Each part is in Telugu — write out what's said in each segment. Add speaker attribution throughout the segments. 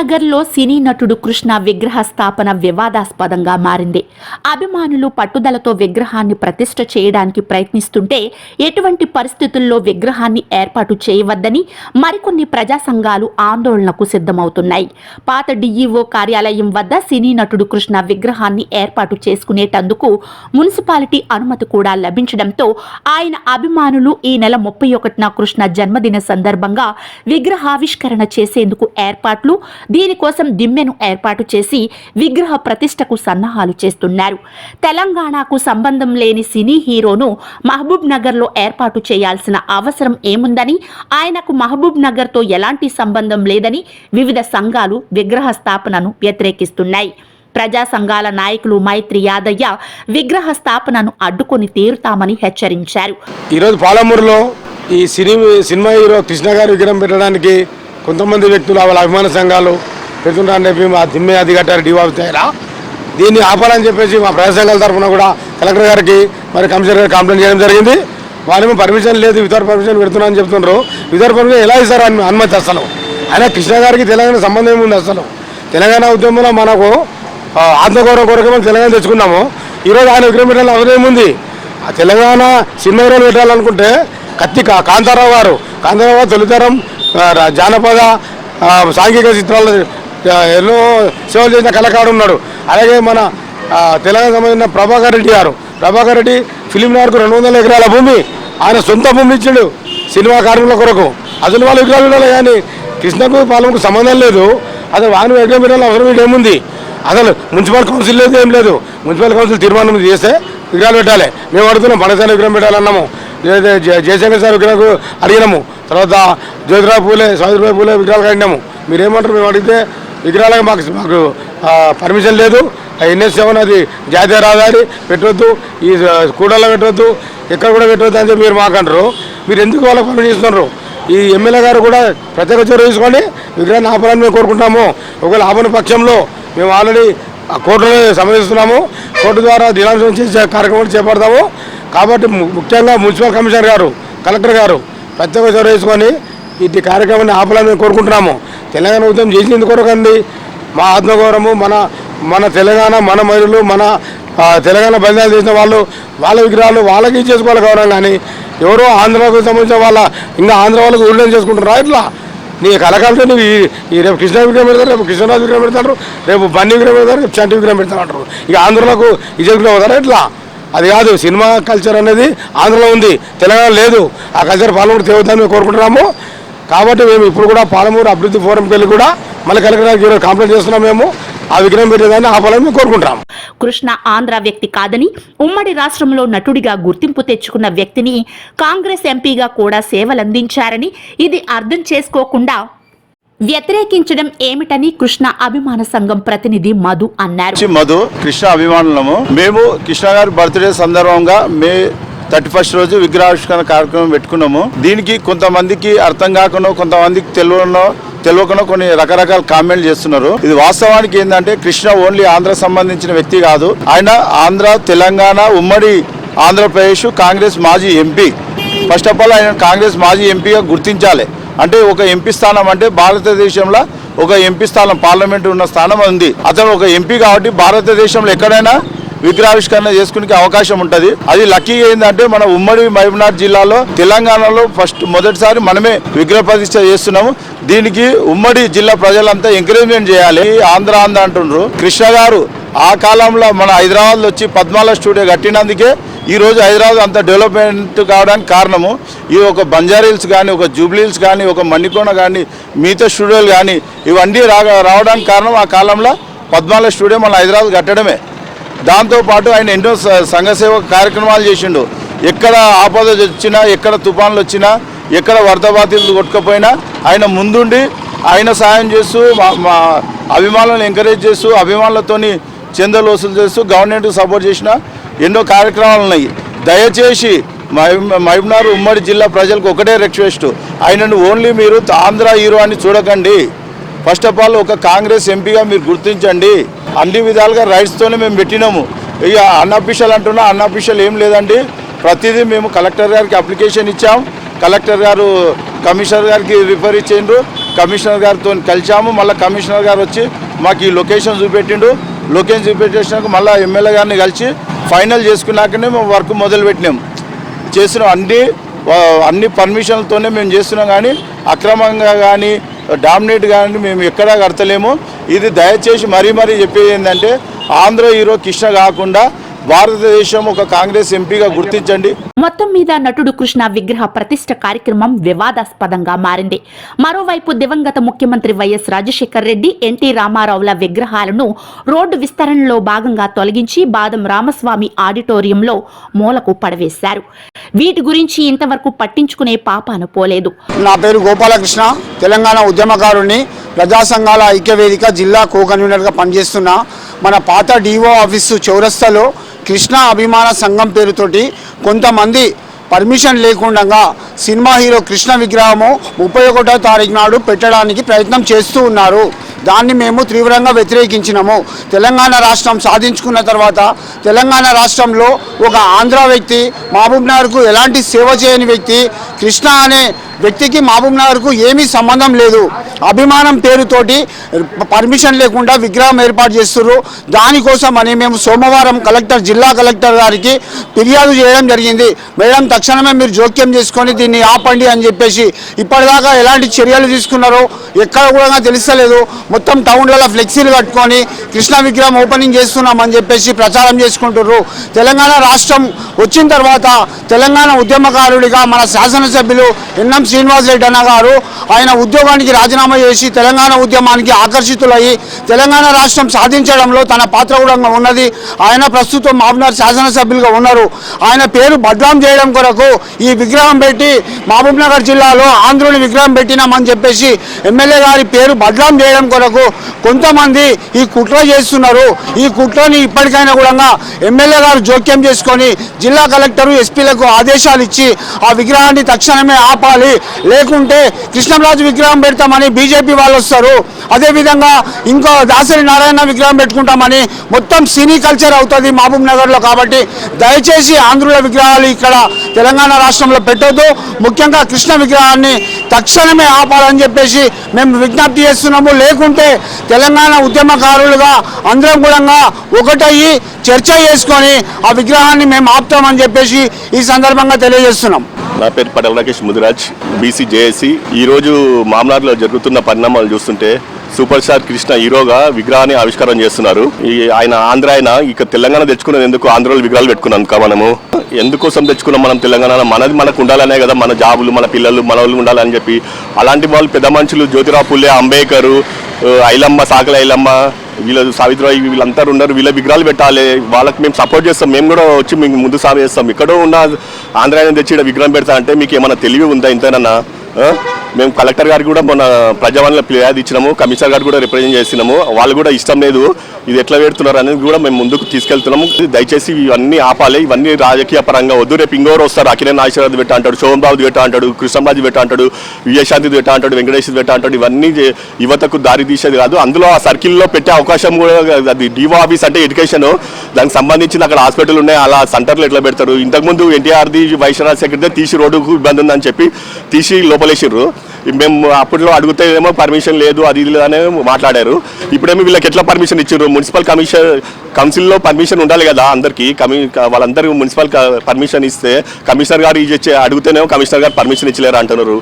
Speaker 1: నగర్లో సినీ నటుడు కృష్ణ విగ్రహ స్థాపన వివాదాస్పదంగా మారింది. అభిమానులు పట్టుదలతో విగ్రహాన్ని ప్రతిష్ట చేయడానికి ప్రయత్నిస్తుంటే ఎటువంటి పరిస్థితుల్లో విగ్రహాన్ని ఏర్పాటు చేయవద్దని మరికొన్ని ప్రజా సంఘాలు ఆందోళనకు సిద్ధమవుతున్నాయి. పాత డిఈఓ కార్యాలయం వద్ద సినీ నటుడు కృష్ణ విగ్రహాన్ని ఏర్పాటు చేసుకునేటందుకు మున్సిపాలిటీ అనుమతి కూడా లభించడంతో ఆయన అభిమానులు ఈ నెల ముప్పై ఒకటిన కృష్ణ జన్మదిన సందర్భంగా విగ్రహావిష్కరణ చేసేందుకు ఏర్పాట్లు దీనికోసం దిమ్మెను ఏర్పాటు చేసి విగ్రహ ప్రతిష్టకు సన్నాహాలు చేస్తున్నారు. తెలంగాణకు సంబంధం లేని సినీ హీరోను మహబూబ్ నగర్లో ఏర్పాటు చేయాల్సిన అవసరం ఏముందని ఆయనకు మహబూబ్ నగర్తో ఎలాంటి సంబంధం లేదని వివిధ సంఘాలు విగ్రహ స్థాపనను వ్యతిరేకిస్తున్నాయి. ప్రజా సంఘాల నాయకులు మైత్రి యాదయ్య విగ్రహ స్థాపనను అడ్డుకొని తీరుతామని హెచ్చరించారు.
Speaker 2: ఈరోజు పాలమూరులో ఈ సినీ సినిమా హీరో కృష్ణ గారు విగ్రహం పెట్టడానికి కొంతమంది వ్యక్తులు వాళ్ళ అభిమాన సంఘాలు పెడుతుంటారని చెప్పి మా దిమ్మే అధికారి డివాబు తయారా దీన్ని ఆపాలని చెప్పేసి మా ప్రజా సంఘాల తరఫున కూడా కలెక్టర్ గారికి మరి కమిషనర్ గారికి కంప్లైంట్ చేయడం జరిగింది. వాళ్ళేమో పర్మిషన్ లేదు వితౌట్ పర్మిషన్ పెడుతున్నారని చెప్తున్నారు వితౌట్ పర్మిషన్ ఎలా ఇస్తారు అని అనుమతి అసలు? అయినా కృష్ణ గారికి తెలంగాణ సంబంధం ఏముంది అసలు? తెలంగాణ ఉద్యమంలో మనకు ఆత్మగౌరవ కొరకు మనం తెలంగాణ తెచ్చుకున్నాము. ఈరోజు ఆయన విగ్రహం పెట్టాలని అవసరం ఏముంది? ఆ తెలంగాణ సినిమా హీరోలు పెట్టాలనుకుంటే కత్తి కాంతారావు గారు కాంతారావు గారు తొలితరం జానపద సాంఘిక చిత్రాలు ఎన్నో సేవలు చేసిన కళాకారుడు ఉన్నాడు. అలాగే మన తెలంగాణ సంబంధించిన ప్రభాకర్ రెడ్డి గారు. ప్రభాకర్ రెడ్డి ఫిలిం నగర్కు రెండు వందల ఎకరాల భూమి. ఆయన సొంత భూమి ఇచ్చాడు సినిమా కార్మికుల కొరకు. అసలు వాళ్ళు విగ్రహాలు ఉండాలి కానీ కృష్ణకు పాలనకు సంబంధం లేదు. అసలు వాహనం విగ్రహం పెట్టాలని అవసరం ఏముంది? అసలు మున్సిపల్ కౌన్సిల్ లేదు ఏం లేదు. మున్సిపల్ కౌన్సిల్ తీర్మానం చేస్తే విగ్రహాలు పెట్టాలి. మేము అడుగుతున్నాం పనసాని విగ్రహం పెట్టాలన్నాము. లేదా జ- జయశంకర్ సార్ విగ్రహం అడిగినాము. తర్వాత జ్యోతిరావు పూలే సావిత్రిబాయి పూలే విగ్రహాలు కడినాము మీరేమంటారు? మేము అడిగితే విగ్రహాలకు మాకు మాకు పర్మిషన్ లేదు. ఎన్ఎస్ సెవెన్ అది జాతీయ రహదారి పెట్టొద్దు. ఈ కూడల్లో పెట్టొద్దు. ఎక్కడ కూడా పెట్టొద్దు అని చెప్పి మీరు మాకు అంటారు. మీరు ఎందుకు వాళ్ళకి పర్మిషన్ ఇస్తున్నారు? ఈ ఎమ్మెల్యే గారు కూడా ప్రత్యేక చొరవ తీసుకొని విగ్రహాన్ని ఆపాలని మేము కోరుకుంటున్నాము ఒకవేళ ఆపని పక్షంలో మేము ఆల్రెడీ కోర్టులో సమర్థిస్తున్నాము కోర్టు ద్వారా దినాంశం చేసే కార్యక్రమాలు చేపడతాము. కాబట్టి ముఖ్యంగా మున్సిపల్ కమిషనర్ గారు కలెక్టర్ గారు ప్రత్యేక చొరవ వేసుకొని ఇటు కార్యక్రమాన్ని ఆపాలని మేము కోరుకుంటున్నాము. తెలంగాణ ఉద్యమం చేసినందుకు కొరకండి? మా ఆత్మగౌరవము మన మన తెలంగాణ మన మహిళలు మన తెలంగాణ బంధాలు చేసిన వాళ్ళు వాళ్ళ విగ్రహాలు వాళ్ళకి చేసుకోవాలి గౌరవం కానీ ఎవరో ఆంధ్రాకు సంబంధించిన వాళ్ళ ఇంకా ఆంధ్ర వాళ్ళకి ఊళ్ళని చేసుకుంటున్నారు ఇట్లా? నీ కళకాలతో నువ్వు ఈ- రేపు కృష్ణ విగ్రహం పెడతారు రేపు కృష్ణరాజు విగ్రహం పెడతారు రేపు బన్నీ విగ్రహం పెడతారు రేపు చంటి విగ్రహం పెడతారు అంటారు. ఇక ఆంధ్రలకు ఇజే విగ్రహం అవుతారా ఇట్లా? అది కాదు సినిమా కల్చర్ అనేది ఆంధ్రలో ఉంది తెలంగాణ లేదు. ఆ కల్చర్ పాలమూరు తేవద్దని కోరుకుంటున్నాము. కాబట్టి మేము ఇప్పుడు కూడా పాలమూరు అభివృద్ధి ఫోరంకి వెళ్ళి కూడా మళ్ళీ కలెక్టర్ ఈరోజు కంప్లైంట్ చేస్తున్నాం మేము. ఆ విగ్రహం పెట్టేదాన్ని ఆపాలని మేము
Speaker 1: కృష్ణ ఆంధ్ర వ్యక్తి కాదని ఉమ్మడి రాష్ట్రంలో నటుడిగా గుర్తింపు తెచ్చుకున్న వ్యక్తిని కాంగ్రెస్ ఎంపీగా కూడా సేవలందించారని ఇది అర్థం చేసుకోకుండా వ్యతిరేకించడం ఏమిటని కృష్ణ అభిమాన సంఘం ప్రతినిధి మధు అన్నారు.
Speaker 3: మధు కృష్ణ అభిమానులము. మేము కృష్ణ గారి బర్త్డే సందర్భంగా మే థర్టీ ఫస్ట్ రోజు విగ్రహావిష్కరణ కార్యక్రమం పెట్టుకున్నాము. దీనికి కొంతమందికి అర్థం కాకుండా కొంతమందికి తెలియనో తెలియకుండా కొన్ని రకరకాల కామెంట్లు చేస్తున్నారు. ఇది వాస్తవానికి ఏంటంటే కృష్ణ ఓన్లీ ఆంధ్ర సంబంధించిన వ్యక్తి కాదు. ఆయన ఆంధ్ర తెలంగాణ ఉమ్మడి ఆంధ్రప్రదేశ్ కాంగ్రెస్ మాజీ ఎంపీ. ఫస్ట్ ఆఫ్ ఆల్ ఆయన కాంగ్రెస్ మాజీ ఎంపీగా గుర్తించాలి. అంటే ఒక ఎంపీ స్థానం అంటే భారతదేశంలో ఒక ఎంపీ స్థానం పార్లమెంట్ ఉన్న స్థానం ఉంది. అతను ఒక ఎంపీ కాబట్టి భారతదేశంలో ఎక్కడైనా విగ్రహావిష్కరణ చేసుకునే అవకాశం ఉంటది. అది లక్కీ ఏంటంటే మన ఉమ్మడి మహబూబ్నాథ్ జిల్లాలో తెలంగాణలో ఫస్ట్ మొదటిసారి మనమే విగ్రహ ప్రతిష్ట చేస్తున్నాము. దీనికి ఉమ్మడి జిల్లా ప్రజలంతా ఎంకరేజ్మెంట్ చేయాలి. ఆంధ్ర ఆంధ్ర అంటుండ్రు. కృష్ణ గారు ఆ కాలంలో మన హైదరాబాద్లో వచ్చి పద్మాల స్టూడియో కట్టినందుకే ఈరోజు హైదరాబాద్ అంత డెవలప్మెంట్ కావడానికి కారణము. ఈ ఒక బంజారీల్స్ కానీ ఒక జూబ్లీల్స్ కానీ ఒక మణికొండ కానీ మిగతా స్టూడియోలు కానీ ఇవన్నీ రా రావడానికి కారణం ఆ కాలంలో పద్మాల స్టూడియో మన హైదరాబాద్ కట్టడమే. దాంతోపాటు ఆయన ఎన్నో సంఘసేవ కార్యక్రమాలు చేసిండు. ఎక్కడ ఆపద వచ్చినా ఎక్కడ తుఫాన్లు వచ్చినా ఎక్కడ వరద బాధితులు కొట్టుకపోయినా ఆయన ముందుండి ఆయన సాయం చేస్తూ మా మా అభిమానులను ఎంకరేజ్ చేస్తూ అభిమానులతోని చందాలు వసూలు చేస్తూ గవర్నమెంట్కి సపోర్ట్ చేసిన ఎన్నో కార్యక్రమాలు ఉన్నాయి. దయచేసి మహబూబ్ మహబూబ్నగర్ ఉమ్మడి జిల్లా ప్రజలకు ఒకటే రిక్వెస్ట్ ఆయనను ఓన్లీ మీరు ఆంధ్ర హీరో అని చూడకండి. ఫస్ట్ ఆఫ్ ఆల్ ఒక కాంగ్రెస్ ఎంపీగా మీరు గుర్తించండి. అన్ని విధాలుగా రైట్స్తోనే మేము పెట్టినాము. ఇక అన్అఫీషియల్ అంటున్నా అన్అఫీషియల్ ఏం లేదండి. ప్రతిదీ మేము కలెక్టర్ గారికి అప్లికేషన్ ఇచ్చాం. కలెక్టర్ గారు కమిషనర్ గారికి రిఫర్ ఇచ్చిండ్రు. కమిషనర్ గారితో కలిసాము మళ్ళీ కమిషనర్ గారు వచ్చి మాకు ఈ లొకేషన్ చూపెట్టిండు లొకేషన్ చూపెట్టేసినాక మళ్ళీ ఎమ్మెల్యే గారిని కలిసి ఫైనల్ చేసుకున్నాకనే మేము వర్క్ మొదలుపెట్టినాం. చేసిన అన్ని అన్ని పర్మిషన్లతోనే మేము చేస్తున్నాం కానీ అక్రమంగా కానీ డామినేట్ కానీ మేము ఎక్కడా కడతలేము. ఇది దయచేసి మరీ మరీ చెప్పేది ఏంటంటే ఆంధ్ర హీరో కృష్ణ కాకుండా భారతదేశం ఒక కాంగ్రెస్ ఎంపీగా గుర్తించండి.
Speaker 1: మొత్తం మీద నటుడు కృష్ణ విగ్రహ ప్రతిష్ట కార్యక్రమం వివాదాస్పదంగా మారింది. మరోవైపు దివంగత ముఖ్యమంత్రి వైఎస్ రాజశేఖర్ రెడ్డి ఎన్టీ రామారావుల విగ్రహాలను రోడ్డు విస్తరణలో భాగంగా తొలగించి బాదం రామస్వామి ఆడిటోరియంలో మూలకు పడవేశారు. వీటి గురించి ఇంతవరకు పట్టించుకునే పాపాను పోలేదు.
Speaker 4: నా పేరు గోపాలకృష్ణ. తెలంగాణ ఉద్యమకారుణ్ణి ప్రజా సంఘాల ఐక్యవేదిక జిల్లా కో కన్వీనర్గా పనిచేస్తున్నా మన పాత డిఓ ఆఫీసు చౌరస్తాలో కృష్ణ అభిమాన సంఘం పేరుతోటి కొంతమంది పర్మిషన్ లేకుండా సినిమా హీరో కృష్ణ విగ్రహము ముప్పై ఒకటో తారీఖు నాడు పెట్టడానికి ప్రయత్నం చేస్తూ ఉన్నారు. దాన్ని మేము తీవ్రంగా వ్యతిరేకించినాము. తెలంగాణ రాష్ట్రం సాధించుకున్న తర్వాత తెలంగాణ రాష్ట్రంలో ఒక ఆంధ్ర వ్యక్తి మహబూబ్ నగర్కు ఎలాంటి సేవ చేయని వ్యక్తి కృష్ణ అనే వ్యక్తికి మహబూబ్ నగర్కు ఏమీ సంబంధం లేదు. అభిమానం పేరుతోటి పర్మిషన్ లేకుండా విగ్రహం ఏర్పాటు చేస్తున్నారు దానికోసం అని మేము సోమవారం కలెక్టర్ జిల్లా కలెక్టర్ గారికి ఫిర్యాదు చేయడం జరిగింది. మేడం తక్షణమే మీరు జోక్యం చేసుకొని దీన్ని ఆపండి అని చెప్పేసి ఇప్పటిదాకా ఎలాంటి చర్యలు తీసుకున్నారో ఎక్కడ కూడా తెలుస్తలేదు. మొత్తం టౌన్లలో ఫ్లెక్సీలు కట్టుకొని కృష్ణ విగ్రహం ఓపెనింగ్ చేస్తున్నామని చెప్పేసి ప్రచారం చేసుకుంటున్నారు తెలంగాణ రాష్ట్రం వచ్చిన తర్వాత తెలంగాణ ఉద్యమకారుడిగా మన శాసనసభ్యులు ఎన్ఎం శ్రీనివాసరెడ్డి అన్న గారు ఆయన ఉద్యోగానికి రాజీనామా చేసి తెలంగాణ ఉద్యమానికి ఆకర్షితులయ్యి తెలంగాణ రాష్ట్రం సాధించడంలో తన పాత్ర కూడా ఉన్నది. ఆయన ప్రస్తుతం మహబూబ్నగర్ శాసనసభ్యులుగా ఉన్నారు. ఆయన పేరు బద్నాం చేయడం కొరకు ఈ విగ్రహం పెట్టి మహబూబ్నగర్ జిల్లాలో ఆంధ్రుని విగ్రహం పెట్టినామని చెప్పేసి ఎమ్మెల్యే గారి పేరు బద్నాం చేయడం కొరకు కొంతమంది ఈ కుట్ర చేస్తున్నారు. ఈ కుట్రని ఇప్పటికైనా కూడా ఎమ్మెల్యే గారు జోక్యం చేసుకొని జిల్లా కలెక్టరు ఎస్పీలకు ఆదేశాలు ఇచ్చి ఆ విగ్రహాన్ని తక్షణమే ఆపాలి. లేకుంటే కృష్ణరాజు విగ్రహం పెడతామని బీజేపీ వాళ్ళు వస్తారు. అదేవిధంగా ఇంకో దాసరి నారాయణ విగ్రహం పెట్టుకుంటామని మొత్తం సినీ కల్చర్ అవుతుంది మహబూబ్ నగర్లో కాబట్టి దయచేసి ఆంధ్రుల విగ్రహాలు ఇక్కడ తెలంగాణ రాష్ట్రంలో పెట్టొద్దు. ముఖ్యంగా కృష్ణ విగ్రహాన్ని తక్షణమే ఆపాలని చెప్పేసి మేము విజ్ఞప్తి చేస్తున్నాము. లేకుంటే తెలంగాణ ఉద్యమకారులుగా అందరం కూడా ఒకటయ్యి చర్చ చేసుకొని ఆ విగ్రహాన్ని మేము ఆపుతామని చెప్పేసి ఈ సందర్భంగా తెలియజేస్తున్నాం.
Speaker 5: నా పేరు పటేల్ రాకేష్ ముదిరాజ్ బీసీ జేఏసీ ఈ రోజు మామనార్లో జరుగుతున్న పరిణామాలు చూస్తుంటే సూపర్ స్టార్ కృష్ణ హీరోగా విగ్రహాన్ని ఆవిష్కారం చేస్తున్నారు. ఈ ఆయన ఆంధ్ర ఆయన ఇక తెలంగాణ తెచ్చుకున్నది ఎందుకు? ఆంధ్రలో విగ్రహాలు పెట్టుకున్నాం కా మనము. ఎందుకోసం తెచ్చుకున్నాం మనం తెలంగాణ మనది మనకు ఉండాలనే కదా మన జాబులు మన పిల్లలు మన వాళ్ళు ఉండాలని చెప్పి. అలాంటి వాళ్ళు పెద్ద మనుషులు జ్యోతిరావు పుల్లే అంబేద్కర్ ఐలమ్మ సాకల ఐలమ్మ వీళ్ళ సావిత్రిబాయి వీళ్ళంతా ఉన్నారు వీళ్ళ విగ్రహాలు పెట్టాలి. వాళ్ళకి మేము సపోర్ట్ చేస్తాం. మేము కూడా వచ్చి మీకు ముందు సాగు చేస్తాం. ఎక్కడో ఉన్న ఆంధ్రాయన తెచ్చి విగ్రహం పెడతా అంటే మీకు ఏమైనా తెలివి ఉందా ఇంతేనన్నా? మేము కలెక్టర్ గారికి కూడా మొన్న ప్రజావాణిలో ఫిర్యాదు ఇచ్చినాము కమిషనర్ గారు కూడా రిప్రజెంట్ చేసినాము. వాళ్ళు కూడా ఇష్టం లేదు. ఇది ఎట్లా పెడుతున్నారు అనేది కూడా మేము ముందుకు తీసుకెళ్తున్నాము. దయచేసి ఇవన్నీ ఆపాలి. ఇవన్నీ రాజకీయ పరంగా వద్దు. రేపు ఇంకోరు వస్తారు. అఖిలే నాగేశ్వరరాజు పెట్ట అంటాడు శోభన్ బాబు అంటాడు కృష్ణరాజు పెట్ట అంటాడు విజయశాంతి పెట్ట అంటాడు వెంకటేశ్వర పెట్ట అంటాడు ఇవన్నీ యువతకు దారి తీసేది కాదు. అందులో ఆ సర్కిల్లో పెట్టే అవకాశం కూడా అది డివో ఆఫీస్ అంటే ఎడ్యుకేషన్. దానికి సంబంధించిన అక్కడ హాస్పిటల్ ఉన్నాయి. అలా సెంటర్లు ఎట్లా పెడతారు? ఇంతకుముందు ఎన్టీఆర్ది వైశ్వరాజ్ సెక్రటరీ తీసి రోడ్డుకు ఇబ్బంది ఉందని చెప్పి తీసి లోపలేసిర్రు. మేము అప్పట్లో అడిగితే ఏమో పర్మిషన్ లేదు అది ఇది అని మాట్లాడారు. ఇప్పుడేమో వీళ్ళకి ఎట్లా పర్మిషన్ ఇచ్చారు మున్సిపల్ కమిషన్ కౌన్సిల్లో పర్మిషన్ ఉండాలి కదా అందరికీ. కమి వాళ్ళందరూ మున్సిపల్ పర్మిషన్ ఇస్తే కమిషనర్ గారు ఇచ్చే అడిగితేనేమో కమిషనర్ గారు పర్మిషన్ ఇచ్చలేరు అంటున్నారు.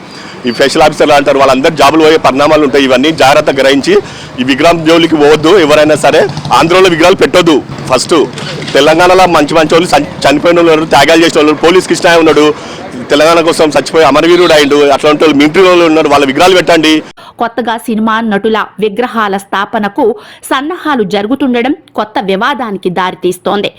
Speaker 5: ఈ స్పెషల్ ఆఫీసర్లు అంటారు వాళ్ళందరూ జాబులు పోయే పరిణామాలు ఉంటాయి. ఇవన్నీ జాగ్రత్త గ్రహించి ఈ విగ్రహం జోలికి పోవద్దు ఎవరైనా సరే ఆంధ్రలో విగ్రహాలు పెట్టొద్దు. ఫస్ట్ తెలంగాణలో మంచి మంచి వాళ్ళు చనిపోయిన వాళ్ళు త్యాగాలు చేసిన వాళ్ళు పోలీస్ కృష్ణ ఉన్నాడు. తెలంగాణ కోసం చచ్చిపోయి అమరవీరుడు అయిండు. అట్లాంటి వాళ్ళు మిలిటరీ వాళ్ళు ఉన్నారు. వాళ్ళ విగ్రహాలు పెట్టండి.
Speaker 1: కొత్తగా సినిమా నటుల విగ్రహాల స్థాపనకు సన్నాహాలు జరుగుతుండడం కొత్త వివాదానికి దారితీస్తోంది.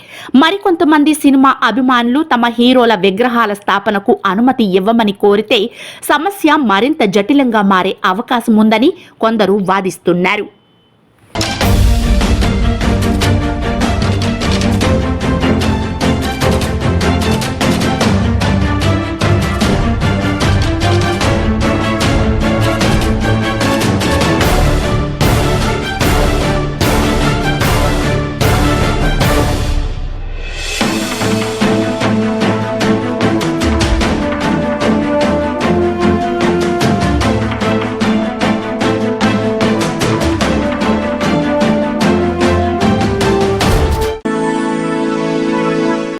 Speaker 1: మరికొంతమంది సినిమా అభిమానులు తమ హీరోల విగ్రహాల స్థాపనకు అనుమతి ఇవ్వమని కోరితే సమస్య సమస్య మరింత జటిలంగా మారే అవకాశం ఉందని కొందరు వాదిస్తున్నారు.